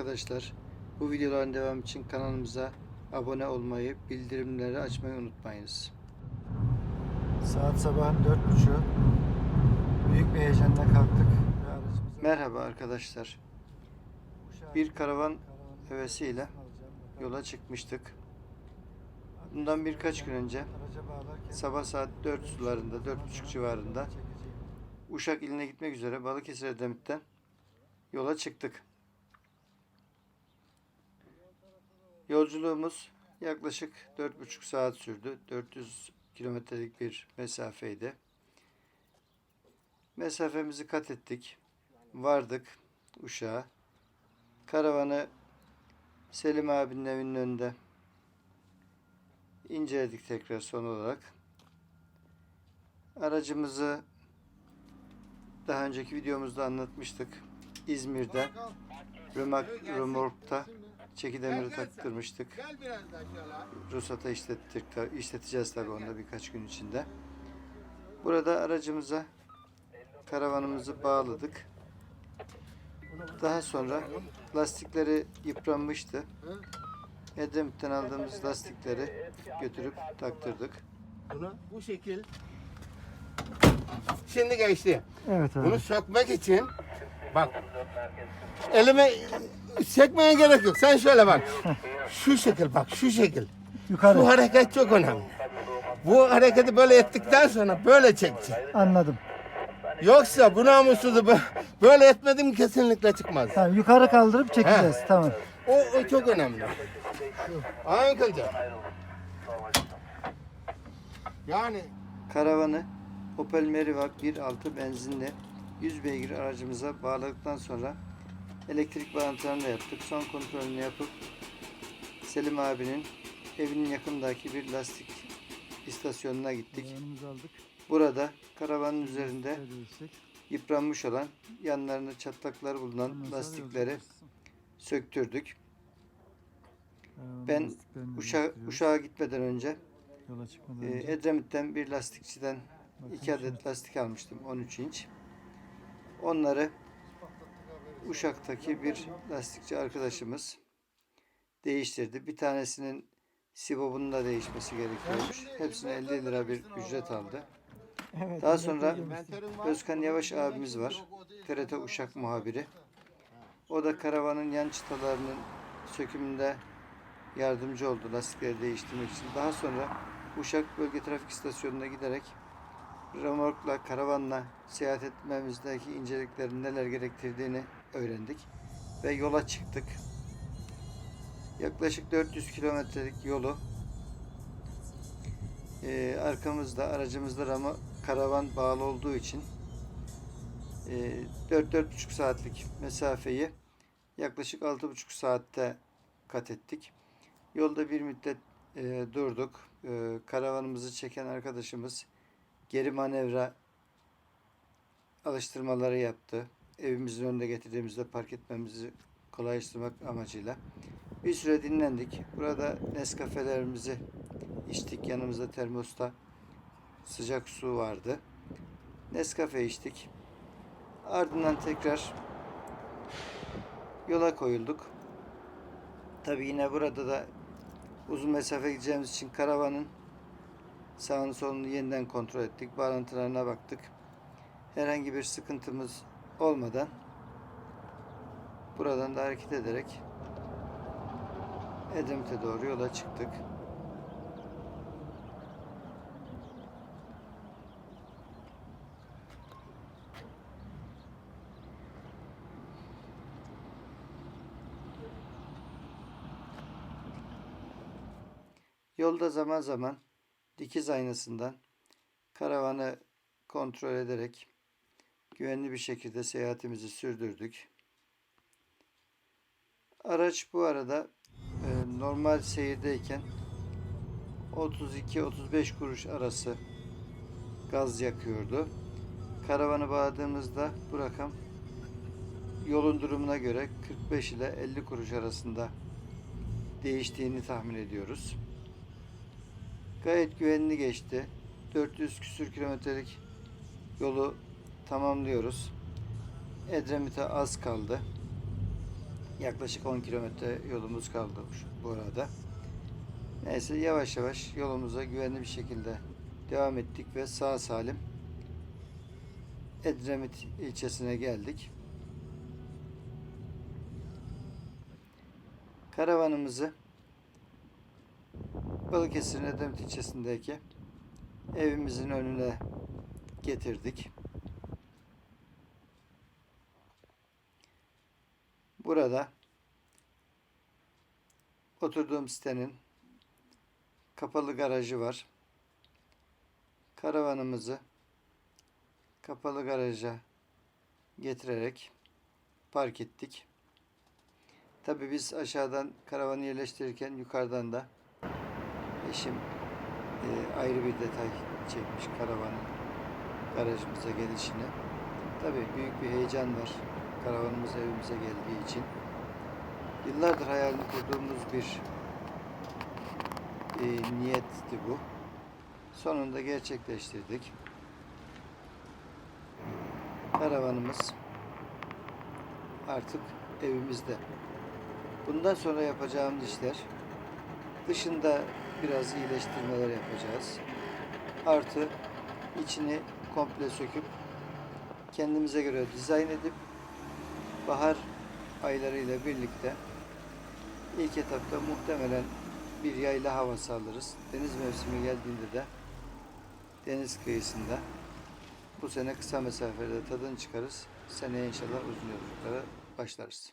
arkadaşlar. Bu videoların devamı için kanalımıza abone olmayı, bildirimleri açmayı unutmayınız. Saat sabahın dört buçuğu. Büyük bir heyecanla kalktık. Merhaba arkadaşlar. Bir karavan hevesiyle yola çıkmıştık. Bundan birkaç gün önce sabah saat 4 sularında, 4.30 civarında Uşak iline gitmek üzere Balıkesir Edemit'ten yola çıktık. Yolculuğumuz yaklaşık 4,5 saat sürdü. 400 kilometrelik bir mesafeydi. Mesafemizi kat ettik. Vardık Uşak'a. Karavanı Selim abinin evinin önünde inceledik tekrar son olarak. Aracımızı daha önceki videomuzda anlatmıştık. İzmir'de Römak Römork'ta çekidemiri taktırmıştık. Gel biraz şöyle. Ruhsata işlettik, işleteceğiz tabii onda birkaç gün içinde. Burada aracımıza karavanımızı bağladık. Daha sonra lastikleri yıpranmıştı. Edremit'ten aldığımız lastikleri götürüp taktırdık. Bunu bu şekil. Şimdi geçti. Evet Bunu sökmek için bak elime çekmeye gerek yok. Sen şöyle bak. Şu şekil bak şu şekil. Yukarı. Bu hareket çok önemli. Bu hareketi böyle ettikten sonra böyle çekeceksin. Anladım. Yoksa bu namussuzu bö- böyle etmedim kesinlikle çıkmaz. Tamam, yukarı kaldırıp çekeceğiz. Tamam. O, o çok önemli. Ankara'ca. Yani Karavanı Opel Meriva 1.6 benzinli 100 beygir aracımıza bağladıktan sonra elektrik bağlantılarını da yaptık. Son kontrolünü yapıp Selim abinin evinin yakındaki bir lastik istasyonuna gittik. Burada karavanın üzerinde yıpranmış olan yanlarında çatlaklar bulunan lastikleri söktürdük. Ben Uşa, Uşak'a gitmeden e, önce Edremit'ten bir lastikçiden iki adet lastik almıştım 13 inç. Onları Uşak'taki bir lastikçi arkadaşımız değiştirdi. Bir tanesinin sibobunun da değişmesi gerekiyormuş. Hepsine 50 lira bir ücret aldı. Evet, Daha sonra. Özkan Yavaş abimiz var. TRT Uşak muhabiri. O da karavanın yan çıtalarının sökümünde yardımcı oldu lastikleri değiştirmek için. Daha sonra Uşak Bölge Trafik İstasyonu'na giderek remorkla, karavanla seyahat etmemizdeki inceliklerin neler gerektirdiğini öğrendik. Ve yola çıktık. Yaklaşık 400 kilometrelik yolu e, arkamızda aracımızda rama, karavan bağlı olduğu için e, 4-4,5 saatlik mesafeyi yaklaşık 6,5 saatte kat ettik. Yolda bir müddet e, durduk. E, karavanımızı çeken arkadaşımız geri manevra alıştırmaları yaptı. Evimizin önünde getirdiğimizde park etmemizi kolaylaştırmak amacıyla. Bir süre dinlendik. Burada Nescafelerimizi içtik. Yanımızda termosta sıcak su vardı. Nescafe içtik. Ardından tekrar yola koyulduk. Tabi yine burada da uzun mesafe gideceğimiz için karavanın sağını solunu yeniden kontrol ettik. Bağlantılarına baktık. Herhangi bir sıkıntımız olmadan buradan da hareket ederek Edremit'e doğru yola çıktık. Yolda zaman zaman dikiz aynasından karavanı kontrol ederek güvenli bir şekilde seyahatimizi sürdürdük. Araç bu arada e, normal seyirdeyken 32-35 kuruş arası gaz yakıyordu. Karavanı bağladığımızda bu rakam yolun durumuna göre 45 ile 50 kuruş arasında değiştiğini tahmin ediyoruz. Gayet güvenli geçti. 400 küsür kilometrelik yolu tamamlıyoruz. Edremit'e az kaldı. Yaklaşık 10 kilometre yolumuz kaldı bu arada. Neyse yavaş yavaş yolumuza güvenli bir şekilde devam ettik ve sağ salim Edremit ilçesine geldik. Karavanımızı Balıkesir'in Edremit ilçesindeki evimizin önüne getirdik. Burada oturduğum sitenin kapalı garajı var. Karavanımızı kapalı garaja getirerek park ettik. Tabi biz aşağıdan karavanı yerleştirirken yukarıdan da eşim e, ayrı bir detay çekmiş karavanın garajımıza gelişini. Tabi büyük bir heyecan var karavanımız evimize geldiği için. Yıllardır hayalini kurduğumuz bir e, niyetti bu. Sonunda gerçekleştirdik. Karavanımız artık evimizde. Bundan sonra yapacağımız işler dışında biraz iyileştirmeler yapacağız. Artı içini komple söküp kendimize göre dizayn edip bahar aylarıyla birlikte ilk etapta muhtemelen bir yayla havası alırız. Deniz mevsimi geldiğinde de deniz kıyısında bu sene kısa mesafelerde tadını çıkarız. Seneye inşallah uzun yolculuklara başlarız.